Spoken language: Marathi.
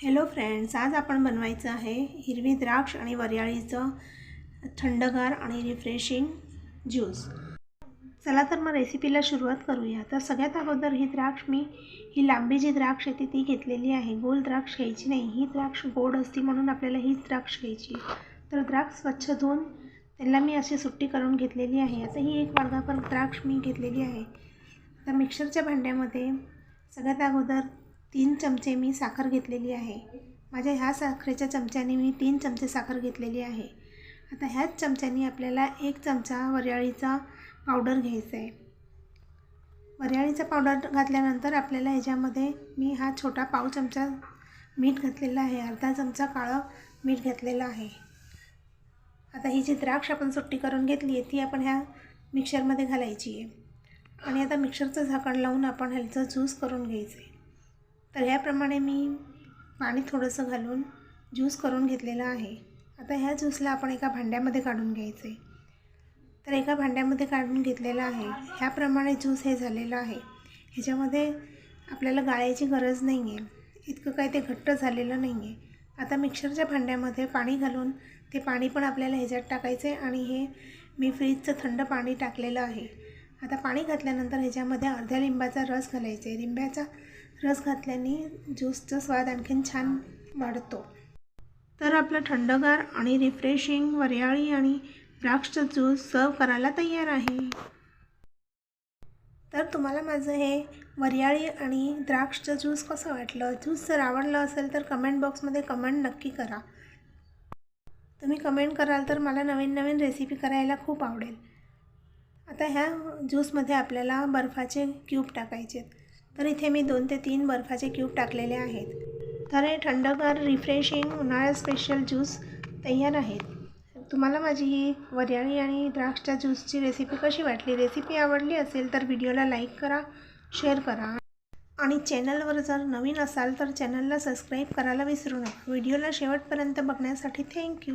हॅलो फ्रेंड्स आज आपण बनवायचं आहे हिरवी द्राक्ष आणि वरियाळीचं थंडगार आणि रिफ्रेशिंग ज्यूस चला तर मग रेसिपीला सुरुवात करूया. तर सगळ्यात अगोदर ही द्राक्ष मी ही लांबी जी द्राक्ष येते ती घेतलेली आहे. गोल द्राक्ष घ्यायची नाही. ही द्राक्ष गोड असते म्हणून आपल्याला हीच द्राक्ष घ्यायची. तर द्राक्ष स्वच्छ धुवून त्याला मी अशी सुट्टी करून घेतलेली आहे. आता ही एक वाडगाभर द्राक्ष मी घेतलेली आहे. आता मिक्सरच्या भांड्यामध्ये सगळ्यात अगोदर तीन चमचे मी साखर घेतलेली आहे. माझ्या ह्या साखरेच्या चमच्याने मी तीन चमचे साखर घेतलेली आहे. आता ह्याच चमच्याने आपल्याला एक चमचा वऱ्याळीचा पावडर घ्यायचा आहे. वऱ्याळीचा पावडर घातल्यानंतर आपल्याला ह्याच्यामध्ये मी हा छोटा पाव चमचा मीठ घातलेला आहे. अर्धा चमचा काळं मीठ घातलेलं आहे. आता ही जी द्राक्ष आपण सुट्टी करून घेतली आहे ती आपण ह्या मिक्सरमध्ये घालायची आहे. आणि आता मिक्सरचं झाकण लावून आपण ह्याचं ज्यूस करून घ्यायचं आहे. तर ह्याप्रमाणे मी पाणी थोडंसं घालून ज्यूस करून घेतलेलं आहे. आता ह्या ज्यूसला आपण एका भांड्यामध्ये काढून घ्यायचं. आहे तर एका भांड्यामध्ये काढून घेतलेलं आहे. ह्याप्रमाणे ज्यूस हे झालेलं आहे. ह्याच्यामध्ये आपल्याला गाळायची गरज नाही आहे इतकं काही ते घट्ट झालेलं नाही आहे आता मिक्सरच्या भांड्यामध्ये पाणी घालून ते पाणी पण आपल्याला ह्याच्यात टाकायचं आहे आणि हे मी फ्रीजचं थंड पाणी टाकलेलं आहे. आता पाणी घातल्यानंतर ह्याच्यामध्ये अर्ध्या लिंबाचा रस घालायचा. आहे लिंब्याचा रस घातल्याने ज्यूसचा स्वाद आणखीन छान वाढतो. तर आपलं थंडगार आणि रिफ्रेशिंग वरियाळी आणि द्राक्षचं ज्यूस सर्व करायला तयार आहे. तर तुम्हाला माझं हे वरियाळी आणि द्राक्षचं ज्यूस कसं वाटलं? ज्यूस जर आवडलं असेल तर कमेंट बॉक्समध्ये कमेंट नक्की करा. तुम्ही कमेंट कराल तर मला नवीन नवीन रेसिपी करायला खूप आवडेल. आता ह्या ज्यूसमध्ये आपल्याला बर्फाचे क्यूब टाकायचे आहेत तर इथे मी दोन ते तीन बर्फाचे क्यूब टाकलेले आहेत. तर हे थंडगार रिफ्रेशिंग उन्हाळा स्पेशल ज्यूस तयार आहेत. तुम्हाला माझी ही वरियाळी आणि द्राक्षच्या ज्यूसची रेसिपी कशी वाटली? रेसिपी आवडली असेल तर व्हिडिओला लाईक करा शेअर करा. आणि चॅनलवर जर नवीन असाल तर चॅनलला सबस्क्राईब करायला विसरू नका. व्हिडिओला शेवटपर्यंत बघण्यासाठी थँक्यू